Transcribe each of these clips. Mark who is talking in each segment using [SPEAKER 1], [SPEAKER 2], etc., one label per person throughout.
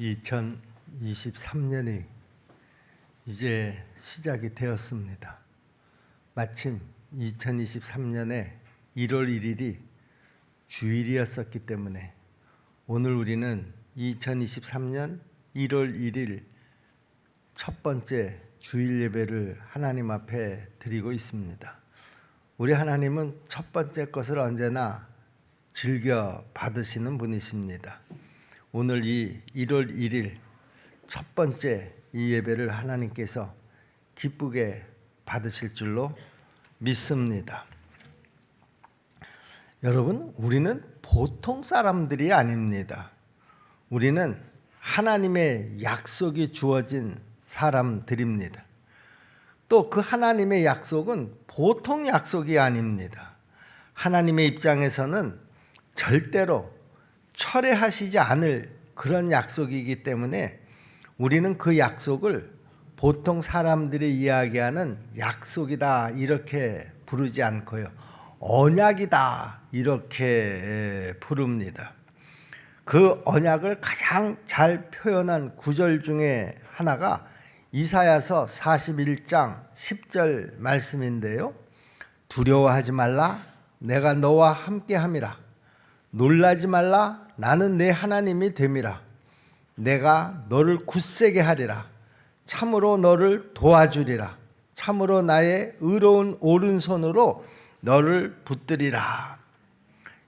[SPEAKER 1] 2023년이 이제 시작이 되었습니다. 마침 2023년에 1월 1일이 주일이었었기 때문에 오늘 우리는 2023년 1월 1일 첫 번째 주일 예배를 하나님 앞에 드리고 있습니다. 우리 하나님은 첫 번째 것을 언제나 즐겨 받으시는 분이십니다. 오늘 이 1월 1일 첫 번째 이 예배를 하나님께서 기쁘게 받으실 줄로 믿습니다. 여러분, 우리는 보통 사람들이 아닙니다. 우리는 하나님의 약속이 주어진 사람들입니다. 또 그 하나님의 약속은 보통 약속이 아닙니다. 하나님의 입장에서는 절대로 철회하시지 않을 그런 약속이기 때문에 우리는 그 약속을 보통 사람들이 이야기하는 약속이다 이렇게 부르지 않고요. 언약이다 이렇게 부릅니다. 그 언약을 가장 잘 표현한 구절 중에 하나가 이사야서 41장 10절 말씀인데요. 두려워하지 말라 내가 너와 함께 함이라 놀라지 말라 나는 내 하나님이 됨이라 내가 너를 굳세게 하리라 참으로 너를 도와주리라 참으로 나의 의로운 오른손으로 너를 붙들이라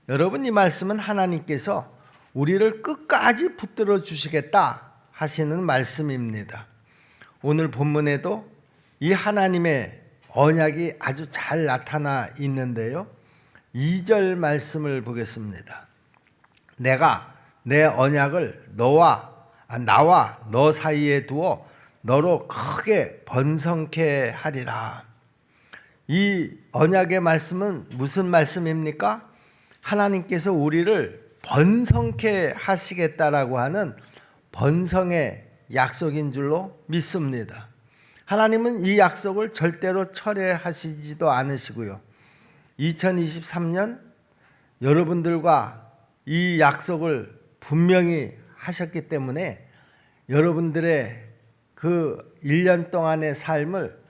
[SPEAKER 1] 여러분 이 말씀은 하나님께서 우리를 끝까지 붙들어 주시겠다 하시는 말씀입니다. 오늘 본문에도 이 하나님의 언약이 아주 잘 나타나 있는데요. 2절 말씀을 보겠습니다. 내가 내 언약을 너와 아, 나와 너 사이에 두어 너로 크게 번성케 하리라. 이 언약의 말씀은 무슨 말씀입니까? 하나님께서 우리를 번성케 하시겠다라고 하는 번성의 약속인 줄로 믿습니다. 하나님은 이 약속을 절대로 철회하시지도 않으시고요. 2023년 여러분들과 이 약속을 분명히 하셨기 때문에 여러분들의 그 1년 동안의 삶을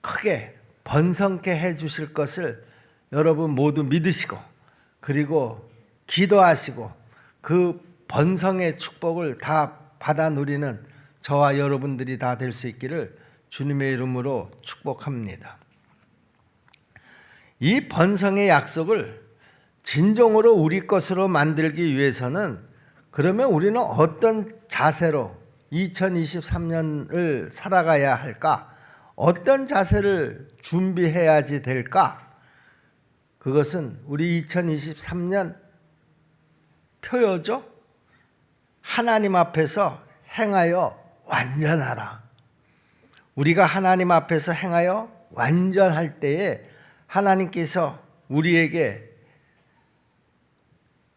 [SPEAKER 1] 크게 번성케 해 주실 것을 여러분 모두 믿으시고 그리고 기도하시고 그 번성의 축복을 다 받아 누리는 저와 여러분들이 다 될 수 있기를 주님의 이름으로 축복합니다. 이 번성의 약속을 진정으로 우리 것으로 만들기 위해서는 그러면 우리는 어떤 자세로 2023년을 살아가야 할까? 어떤 자세를 준비해야지 될까? 그것은 우리 2023년 표어죠. 하나님 앞에서 행하여 완전하라. 우리가 하나님 앞에서 행하여 완전할 때에 하나님께서 우리에게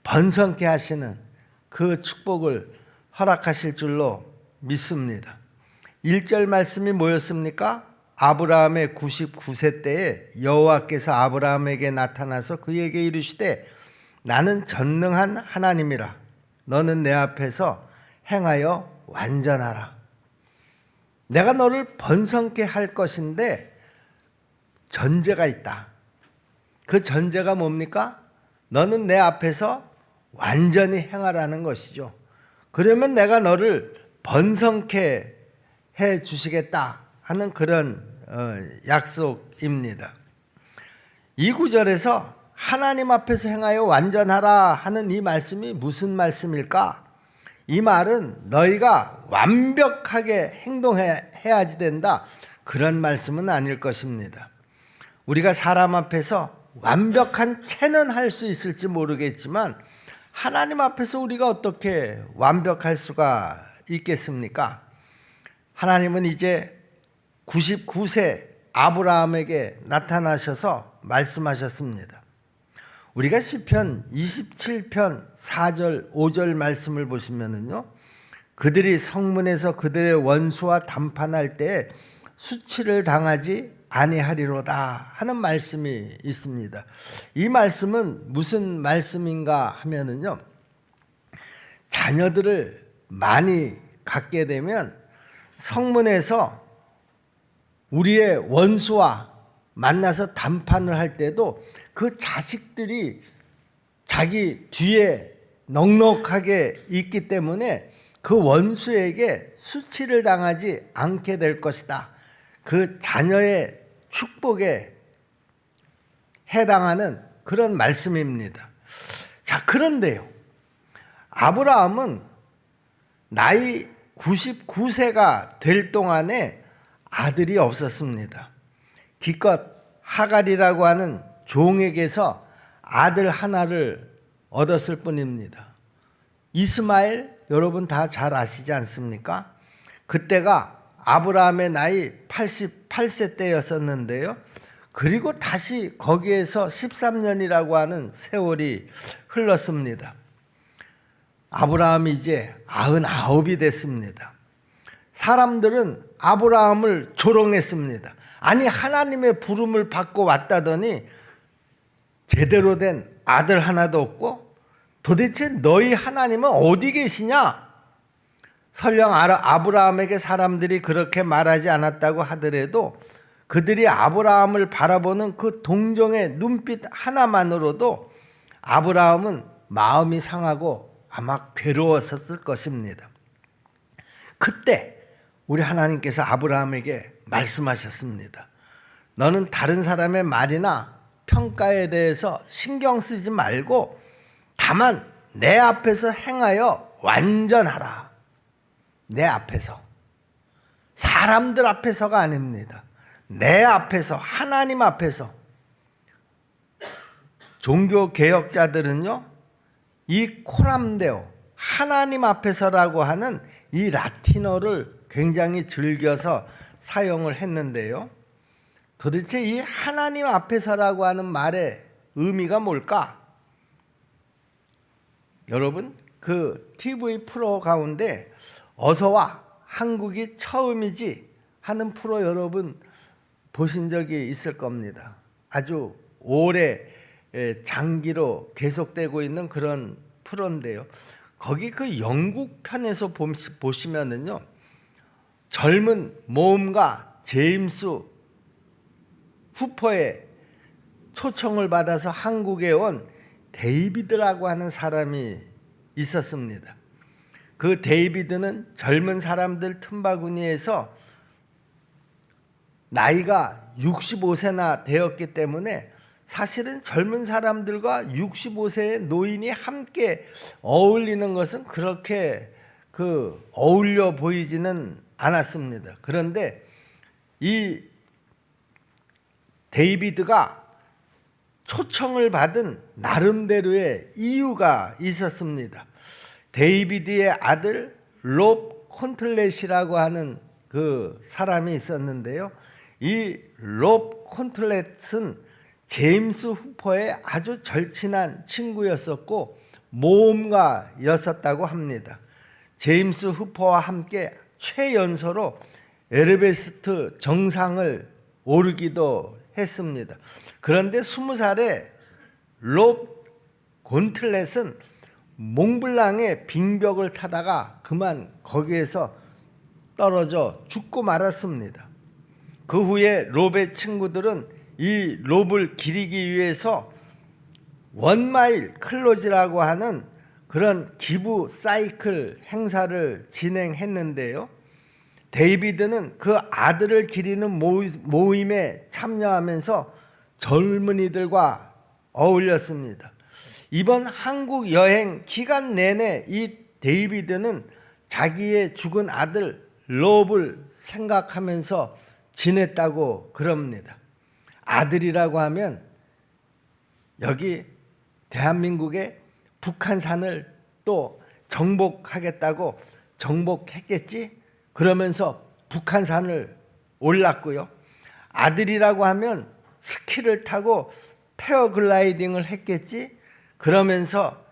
[SPEAKER 1] 번성케 하시는 그 축복을 허락하실 줄로 믿습니다. 1절 말씀이 뭐였습니까? 아브라함의 99세 때에 여호와께서 아브라함에게 나타나서 그에게 이르시되 나는 전능한 하나님이라 너는 내 앞에서 행하여 완전하라. 내가 너를 번성케 할 것인데 전제가 있다. 그 전제가 뭡니까? 너는 내 앞에서 완전히 행하라는 것이죠. 그러면 내가 너를 번성케 해 주시겠다 하는 그런 어, 약속입니다. 이 구절에서 하나님 앞에서 행하여 완전하라 하는 이 말씀이 무슨 말씀일까? 이 말은 너희가 완벽하게 행동해야지 된다. 그런 말씀은 아닐 것입니다. 우리가 사람 앞에서 완벽한 체는 할 수 있을지 모르겠지만 하나님 앞에서 우리가 어떻게 완벽할 수가 있겠습니까? 하나님은 이제 99세 아브라함에게 나타나셔서 말씀하셨습니다. 우리가 시편 27편 4절 5절 말씀을 보시면은요. 그들이 성문에서 그들의 원수와 담판할 때 수치를 당하지 아니하리로다 하는 말씀이 있습니다. 이 말씀은 무슨 말씀인가 하면은요. 자녀들을 많이 갖게 되면 성문에서 우리의 원수와 만나서 담판을 할 때도 그 자식들이 자기 뒤에 넉넉하게 있기 때문에 그 원수에게 수치를 당하지 않게 될 것이다. 그 자녀의 축복에 해당하는 그런 말씀입니다. 자, 그런데요. 아브라함은 나이 99세가 될 동안에 아들이 없었습니다. 기껏 하갈이라고 하는 종에게서 아들 하나를 얻었을 뿐입니다. 이스마엘 여러분 다 잘 아시지 않습니까? 그때가 아브라함의 나이 88세 때였었는데요. 그리고 다시 거기에서 13년이라고 하는 세월이 흘렀습니다. 아브라함이 이제 99이 됐습니다. 사람들은 아브라함을 조롱했습니다. 아니 하나님의 부름을 받고 왔다더니 제대로 된 아들 하나도 없고 도대체 너희 하나님은 어디 계시냐? 설령 아브라함에게 사람들이 그렇게 말하지 않았다고 하더라도 그들이 아브라함을 바라보는 그 동정의 눈빛 하나만으로도 아브라함은 마음이 상하고 아마 괴로웠었을 것입니다. 그때 우리 하나님께서 아브라함에게 말씀하셨습니다. 너는 다른 사람의 말이나 평가에 대해서 신경 쓰지 말고 다만 내 앞에서 행하여 완전하라. 내 앞에서. 사람들 앞에서가 아닙니다. 내 앞에서, 하나님 앞에서. 종교 개혁자들은요, 이 코람데오, 하나님 앞에서라고 하는 이 라틴어를 굉장히 즐겨서 사용을 했는데요. 도대체 이 하나님 앞에서라고 하는 말의 의미가 뭘까? 여러분, 그 TV 프로 가운데 어서와 한국이 처음이지 하는 프로 여러분 보신 적이 있을 겁니다. 아주 오래 장기로 계속되고 있는 그런 프로인데요. 거기 그 영국 편에서 보시면은요. 젊은 모험가 제임스 후퍼의 초청을 받아서 한국에 온 데이비드라고 하는 사람이 있었습니다. 그 데이비드는 젊은 사람들 틈바구니에서 나이가 65세나 되었기 때문에 사실은 젊은 사람들과 65세의 노인이 함께 어울리는 것은 그렇게 그 어울려 보이지는 않았습니다. 그런데 이 데이비드가 초청을 받은 나름대로의 이유가 있었습니다. 데이비드의 아들 롭 콘틀렛이라고 하는 그 사람이 있었는데요. 이 롭 콘틀렛은 제임스 후퍼의 아주 절친한 친구였었고 모험가였었다고 합니다. 제임스 후퍼와 함께 최연소로 에르베스트 정상을 오르기도 했습니다. 그런데 20살에 롭 곤틀렛은 몽블랑의 빙벽을 타다가 그만 거기에서 떨어져 죽고 말았습니다. 그 후에 롭의 친구들은 이 롭을 기리기 위해서 원마일 클로즈라고 하는 그런 기부 사이클 행사를 진행했는데요. 데이비드는 그 아들을 기리는 모임에 참여하면서 젊은이들과 어울렸습니다. 이번 한국 여행 기간 내내 이 데이비드는 자기의 죽은 아들 롭을 생각하면서 지냈다고 그럽니다. 아들이라고 하면 여기 대한민국의 북한산을 또 정복하겠다고 정복했겠지? 그러면서 북한산을 올랐고요. 아들이라고 하면 스키를 타고 페어글라이딩을 했겠지? 그러면서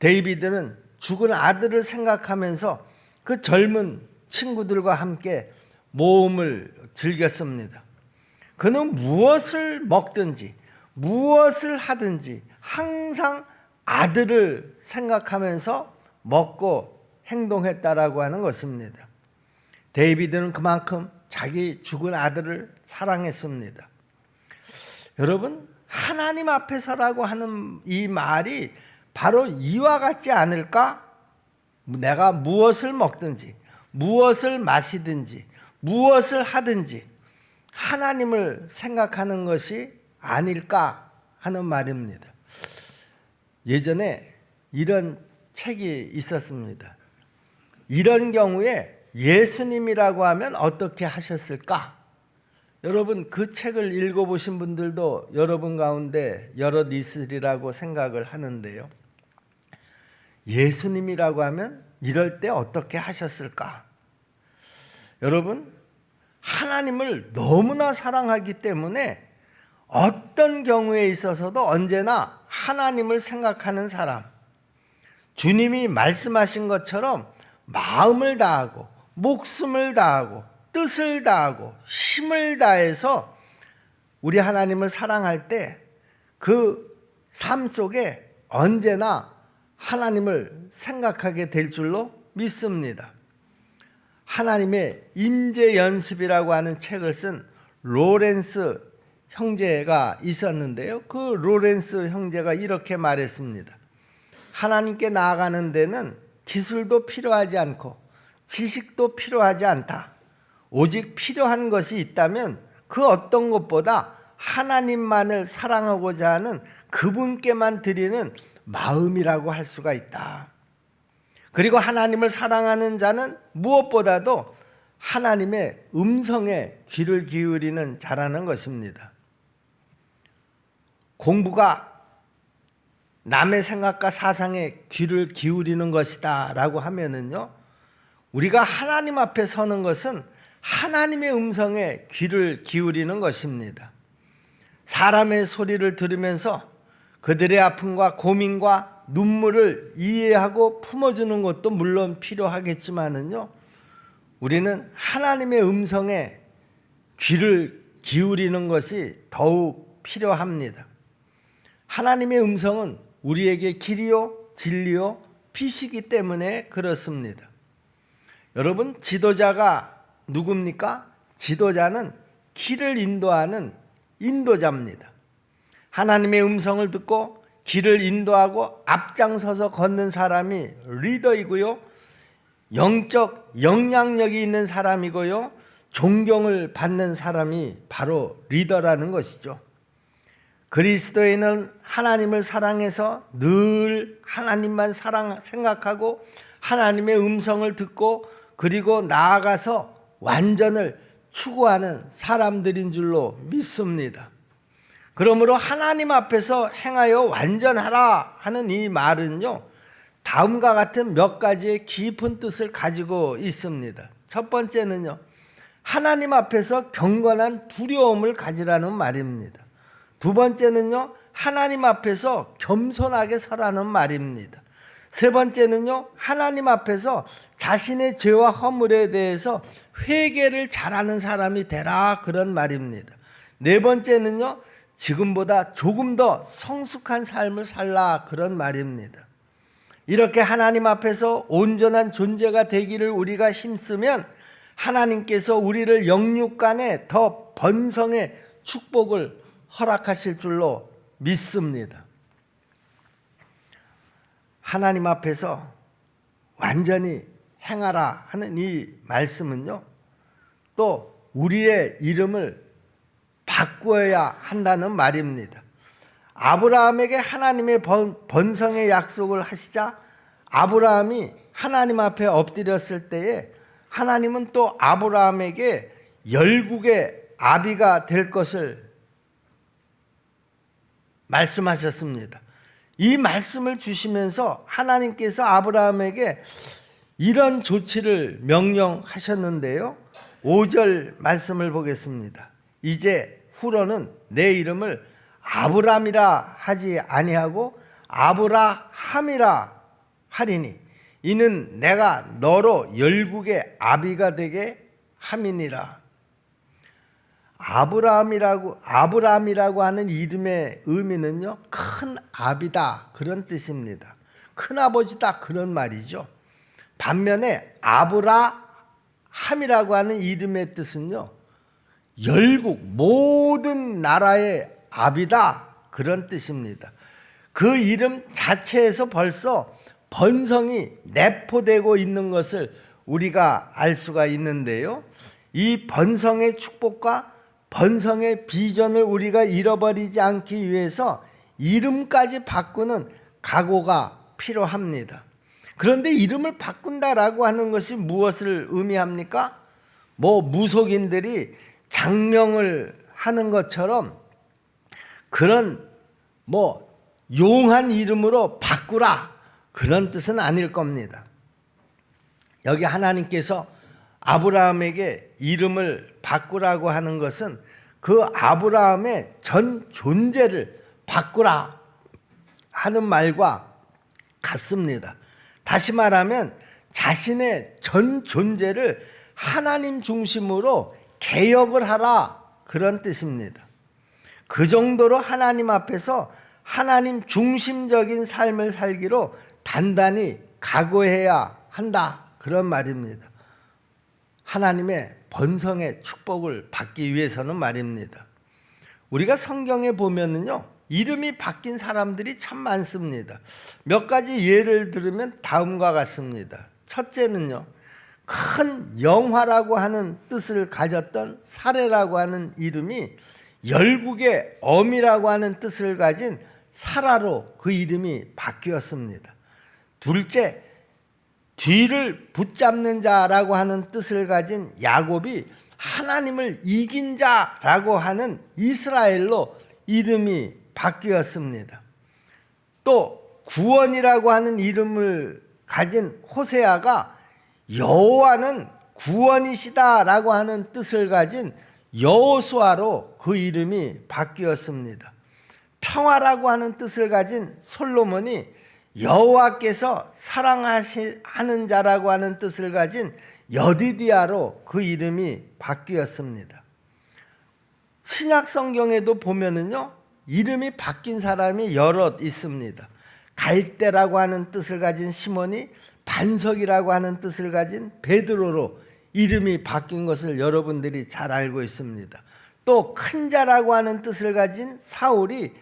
[SPEAKER 1] 데이비드는 죽은 아들을 생각하면서 그 젊은 친구들과 함께 모험을 즐겼습니다. 그는 무엇을 먹든지 무엇을 하든지 항상 아들을 생각하면서 먹고 행동했다라고 하는 것입니다. 데이비드는 그만큼 자기 죽은 아들을 사랑했습니다. 여러분, 하나님 앞에 서라고 하는 이 말이 바로 이와 같지 않을까? 내가 무엇을 먹든지, 무엇을 마시든지, 무엇을 하든지 하나님을 생각하는 것이 아닐까 하는 말입니다. 예전에 이런 책이 있었습니다. 이런 경우에 예수님이라고 하면 어떻게 하셨을까? 여러분 그 책을 읽어보신 분들도 여러분 가운데 여럿 있으리라고 생각을 하는데요. 예수님이라고 하면 이럴 때 어떻게 하셨을까? 여러분 하나님을 너무나 사랑하기 때문에 어떤 경우에 있어서도 언제나 하나님을 생각하는 사람, 주님이 말씀하신 것처럼 마음을 다하고 목숨을 다하고 뜻을 다하고 힘을 다해서 우리 하나님을 사랑할 때 그 삶 속에 언제나 하나님을 생각하게 될 줄로 믿습니다. 하나님의 임재 연습이라고 하는 책을 쓴 로렌스 형제가 있었는데요. 그 로렌스 형제가 이렇게 말했습니다. 하나님께 나아가는 데는 기술도 필요하지 않고 지식도 필요하지 않다. 오직 필요한 것이 있다면 그 어떤 것보다 하나님만을 사랑하고자 하는 그분께만 드리는 마음이라고 할 수가 있다. 그리고 하나님을 사랑하는 자는 무엇보다도 하나님의 음성에 귀를 기울이는 자라는 것입니다. 공부가 남의 생각과 사상에 귀를 기울이는 것이다 라고 하면은요. 우리가 하나님 앞에 서는 것은 하나님의 음성에 귀를 기울이는 것입니다. 사람의 소리를 들으면서 그들의 아픔과 고민과 눈물을 이해하고 품어주는 것도 물론 필요하겠지만은요. 우리는 하나님의 음성에 귀를 기울이는 것이 더욱 필요합니다. 하나님의 음성은 우리에게 길이요, 진리요, 빛이기 때문에 그렇습니다. 여러분, 지도자가 누굽니까? 지도자는 길을 인도하는 인도자입니다. 하나님의 음성을 듣고 길을 인도하고 앞장서서 걷는 사람이 리더이고요. 영적 영향력이 있는 사람이고요. 존경을 받는 사람이 바로 리더라는 것이죠. 그리스도인은 하나님을 사랑해서 늘 하나님만 사랑 생각하고 하나님의 음성을 듣고 그리고 나아가서 완전을 추구하는 사람들인 줄로 믿습니다. 그러므로 하나님 앞에서 행하여 완전하라 하는 이 말은요. 다음과 같은 몇 가지의 깊은 뜻을 가지고 있습니다. 첫 번째는요. 하나님 앞에서 경건한 두려움을 가지라는 말입니다. 두 번째는요. 하나님 앞에서 겸손하게 서라는 말입니다. 세 번째는요. 하나님 앞에서 자신의 죄와 허물에 대해서 회개를 잘하는 사람이 되라 그런 말입니다. 네 번째는요. 지금보다 조금 더 성숙한 삶을 살라 그런 말입니다. 이렇게 하나님 앞에서 온전한 존재가 되기를 우리가 힘쓰면 하나님께서 우리를 영육간에 더 번성의 축복을 허락하실 줄로 믿습니다. 하나님 앞에서 완전히 행하라 하는 이 말씀은요, 또 우리의 이름을 바꾸어야 한다는 말입니다. 아브라함에게 하나님의 번, 성의 약속을 하시자 아브라함이 하나님 앞에 엎드렸을 때에 하나님은 또 아브라함에게 열국의 아비가 될 것을 말씀하셨습니다. 이 말씀을 주시면서 하나님께서 아브라함에게 이런 조치를 명령하셨는데요. 5절 말씀을 보겠습니다. 이제 후로는 내 이름을 아브람이라 하지 아니하고 아브라함이라 하리니 이는 내가 너로 열국의 아비가 되게 함이니라. 아브라함이라고 아브라함이라고 하는 이름의 의미는요 큰 아비다 그런 뜻입니다. 큰 아버지다 그런 말이죠. 반면에 아브라함이라고 하는 이름의 뜻은요. 열국 모든 나라의 압이다 그런 뜻입니다. 그 이름 자체에서 벌써 번성이 내포되고 있는 것을 우리가 알 수가 있는데요. 이 번성의 축복과 번성의 비전을 우리가 잃어버리지 않기 위해서 이름까지 바꾸는 각오가 필요합니다. 그런데 이름을 바꾼다라고 하는 것이 무엇을 의미합니까? 뭐 무속인들이 장명을 하는 것처럼 그런 뭐 용한 이름으로 바꾸라 그런 뜻은 아닐 겁니다. 여기 하나님께서 아브라함에게 이름을 바꾸라고 하는 것은 그 아브라함의 전 존재를 바꾸라 하는 말과 같습니다. 다시 말하면 자신의 전 존재를 하나님 중심으로 개혁을 하라 그런 뜻입니다. 그 정도로 하나님 앞에서 하나님 중심적인 삶을 살기로 단단히 각오해야 한다 그런 말입니다. 하나님의 번성의 축복을 받기 위해서는 말입니다. 우리가 성경에 보면은요 이름이 바뀐 사람들이 참 많습니다. 몇 가지 예를 들으면 다음과 같습니다. 첫째는요 큰 영화라고 하는 뜻을 가졌던 사례라고 하는 이름이 열국의 엄이라고 하는 뜻을 가진 사라로 그 이름이 바뀌었습니다. 둘째 뒤를 붙잡는 자라고 하는 뜻을 가진 야곱이 하나님을 이긴 자라고 하는 이스라엘로 이름이 바뀌었습니다. 또 구원이라고 하는 이름을 가진 호세아가 여호와는 구원이시다라고 하는 뜻을 가진 여호수아로 그 이름이 바뀌었습니다. 평화라고 하는 뜻을 가진 솔로몬이 여호와께서 사랑하시는 자라고 하는 뜻을 가진 여디디아로 그 이름이 바뀌었습니다. 신약 성경에도 보면은요 이름이 바뀐 사람이 여럿 있습니다. 갈대라고 하는 뜻을 가진 시몬이 반석이라고 하는 뜻을 가진 베드로로 이름이 바뀐 것을 여러분들이 잘 알고 있습니다. 또 큰 자라고 하는 뜻을 가진 사울이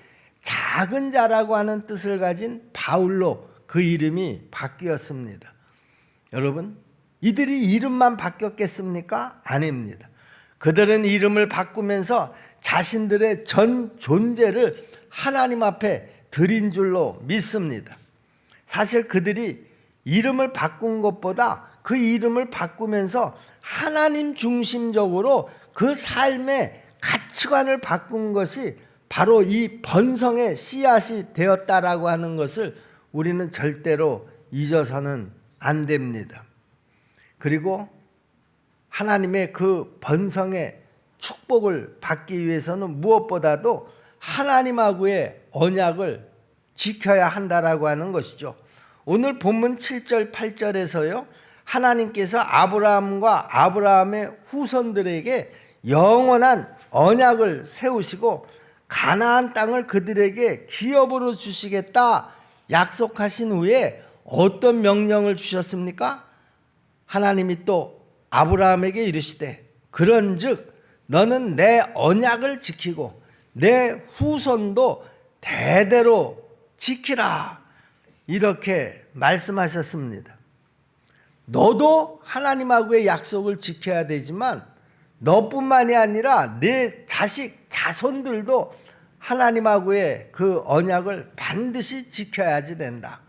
[SPEAKER 1] 작은 자라고 하는 뜻을 가진 바울로 그 이름이 바뀌었습니다. 여러분, 이들이 이름만 바뀌었겠습니까? 아닙니다. 그들은 이름을 바꾸면서 자신들의 전 존재를 하나님 앞에 드린 줄로 믿습니다. 사실 그들이 이름을 바꾼 것보다 그 이름을 바꾸면서 하나님 중심적으로 그 삶의 가치관을 바꾼 것이 바로 이 번성의 씨앗이 되었다라고 하는 것을 우리는 절대로 잊어서는 안 됩니다. 그리고 하나님의 그 번성의 축복을 받기 위해서는 무엇보다도 하나님하고의 언약을 지켜야 한다라고 하는 것이죠. 오늘 본문 7절 8절에서요. 하나님께서 아브라함과 아브라함의 후손들에게 영원한 언약을 세우시고 가나안 땅을 그들에게 기업으로 주시겠다 약속하신 후에 어떤 명령을 주셨습니까? 하나님이 또 아브라함에게 이르시되 그런즉 너는 내 언약을 지키고 내 후손도 대대로 지키라 이렇게 말씀하셨습니다. 너도 하나님하고의 약속을 지켜야 되지만 너뿐만이 아니라 내 자식 자손들도 하나님하고의 그 언약을 반드시 지켜야지 된다.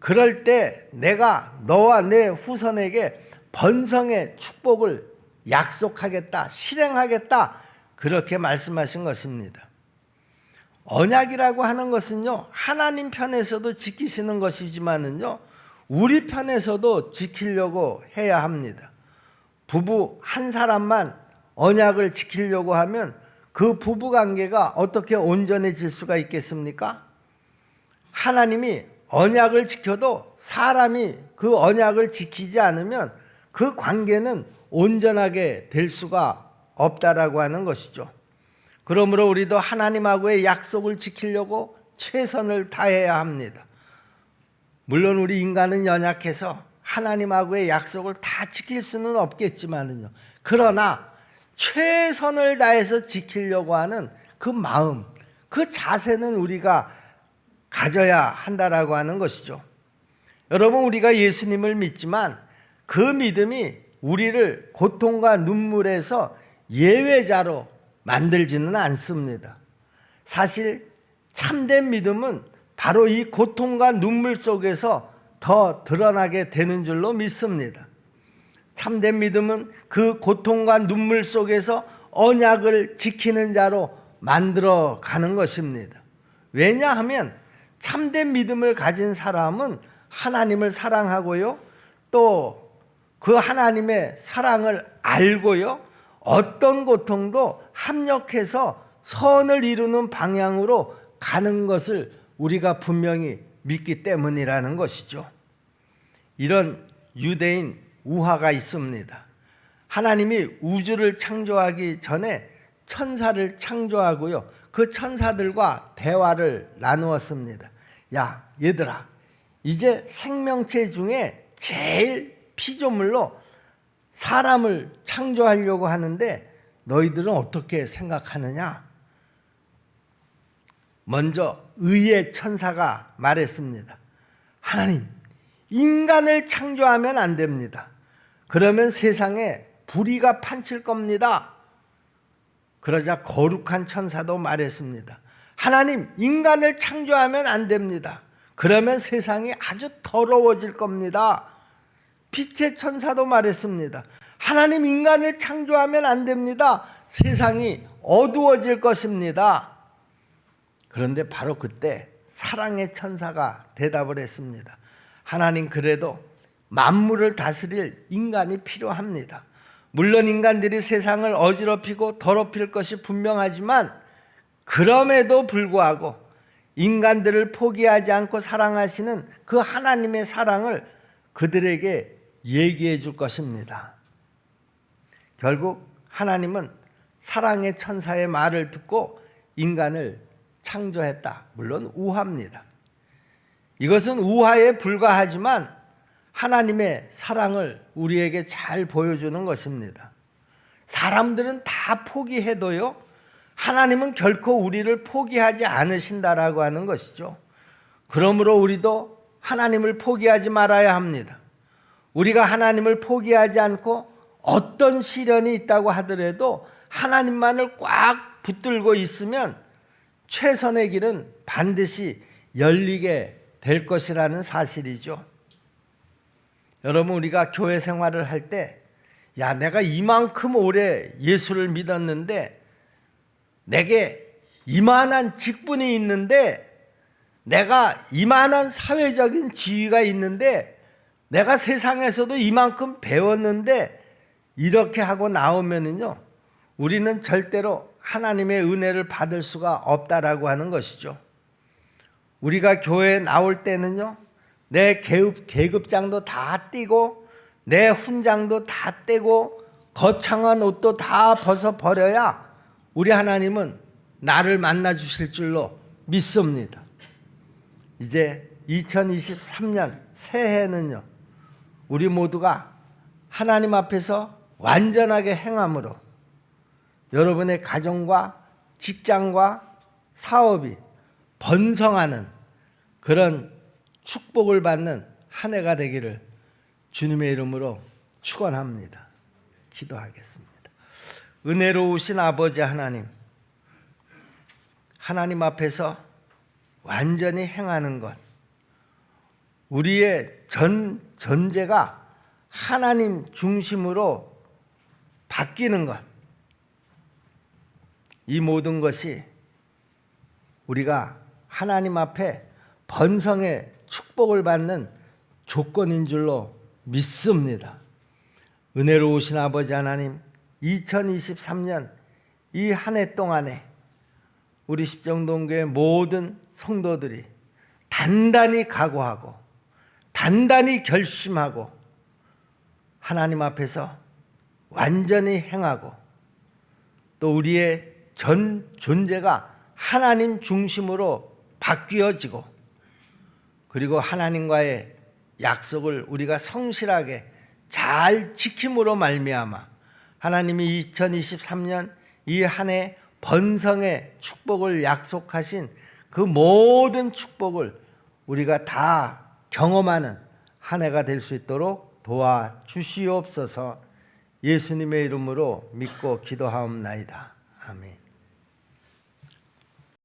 [SPEAKER 1] 그럴 때 내가 너와 내 후손에게 번성의 축복을 약속하겠다, 실행하겠다. 그렇게 말씀하신 것입니다. 언약이라고 하는 것은요, 하나님 편에서도 지키시는 것이지만은요, 우리 편에서도 지키려고 해야 합니다. 부부 한 사람만 언약을 지키려고 하면 그 부부 관계가 어떻게 온전해질 수가 있겠습니까? 하나님이 언약을 지켜도 사람이 그 언약을 지키지 않으면 그 관계는 온전하게 될 수가 없다라고 하는 것이죠. 그러므로 우리도 하나님하고의 약속을 지키려고 최선을 다해야 합니다. 물론 우리 인간은 연약해서 하나님하고의 약속을 다 지킬 수는 없겠지만은요. 그러나 최선을 다해서 지키려고 하는 그 마음, 그 자세는 우리가 가져야 한다라고 하는 것이죠. 여러분 우리가 예수님을 믿지만 그 믿음이 우리를 고통과 눈물에서 예외자로 만들지는 않습니다. 사실 참된 믿음은 바로 이 고통과 눈물 속에서 더 드러나게 되는 줄로 믿습니다. 참된 믿음은 그 고통과 눈물 속에서 언약을 지키는 자로 만들어 가는 것입니다. 왜냐하면 참된 믿음을 가진 사람은 하나님을 사랑하고요. 또 그 하나님의 사랑을 알고요. 어떤 고통도 합력해서 선을 이루는 방향으로 가는 것을 우리가 분명히 믿기 때문이라는 것이죠. 이런 유대인 우화가 있습니다. 하나님이 우주를 창조하기 전에 천사를 창조하고요. 그 천사들과 대화를 나누었습니다. 야, 얘들아. 이제 생명체 중에 제일 피조물로 사람을 창조하려고 하는데 너희들은 어떻게 생각하느냐? 먼저 의의 천사가 말했습니다. 하나님, 인간을 창조하면 안 됩니다. 그러면 세상에 불의가 판칠 겁니다. 그러자 거룩한 천사도 말했습니다. 하나님, 인간을 창조하면 안 됩니다. 그러면 세상이 아주 더러워질 겁니다. 빛의 천사도 말했습니다. 하나님, 인간을 창조하면 안 됩니다. 세상이 어두워질 것입니다. 그런데 바로 그때 사랑의 천사가 대답을 했습니다. 하나님 그래도 만물을 다스릴 인간이 필요합니다. 물론 인간들이 세상을 어지럽히고 더럽힐 것이 분명하지만 그럼에도 불구하고 인간들을 포기하지 않고 사랑하시는 그 하나님의 사랑을 그들에게 얘기해 줄 것입니다. 결국 하나님은 사랑의 천사의 말을 듣고 인간을 창조했다. 물론 우화입니다. 이것은 우화에 불과하지만 하나님의 사랑을 우리에게 잘 보여주는 것입니다. 사람들은 다 포기해도요, 하나님은 결코 우리를 포기하지 않으신다라고 하는 것이죠. 그러므로 우리도 하나님을 포기하지 말아야 합니다. 우리가 하나님을 포기하지 않고 어떤 시련이 있다고 하더라도 하나님만을 꽉 붙들고 있으면 최선의 길은 반드시 열리게 될 것이라는 사실이죠. 여러분 우리가 교회 생활을 할 때 야, 내가 이만큼 오래 예수를 믿었는데 내게 이만한 직분이 있는데 내가 이만한 사회적인 지위가 있는데 내가 세상에서도 이만큼 배웠는데 이렇게 하고 나오면은요. 우리는 절대로 하나님의 은혜를 받을 수가 없다라고 하는 것이죠. 우리가 교회에 나올 때는요. 내 계급, 계급장도 다 띄고 내 훈장도 다 떼고 거창한 옷도 다 벗어 버려야 우리 하나님은 나를 만나 주실 줄로 믿습니다. 이제 2023년 새해는요. 우리 모두가 하나님 앞에서 완전하게 행함으로 여러분의 가정과 직장과 사업이 번성하는 그런 축복을 받는 한 해가 되기를 주님의 이름으로 축원합니다. 기도하겠습니다. 은혜로우신 아버지 하나님, 하나님 앞에서 완전히 행하는 것, 우리의 전 전제가 하나님 중심으로 바뀌는 것, 이 모든 것이 우리가 하나님 앞에 번성의 축복을 받는 조건인 줄로 믿습니다. 은혜로우신 아버지 하나님, 2023년 이 한 해 동안에 우리 십정동교의 모든 성도들이 단단히 각오하고 단단히 결심하고 하나님 앞에서 완전히 행하고 또 우리의 전 존재가 하나님 중심으로 바뀌어지고 그리고 하나님과의 약속을 우리가 성실하게 잘 지킴으로 말미암아 하나님이 2023년 이 한 해 번성의 축복을 약속하신 그 모든 축복을 우리가 다 경험하는 한 해가 될 수 있도록 도와 주시옵소서. 예수님의 이름으로 믿고 기도하옵나이다. 아멘.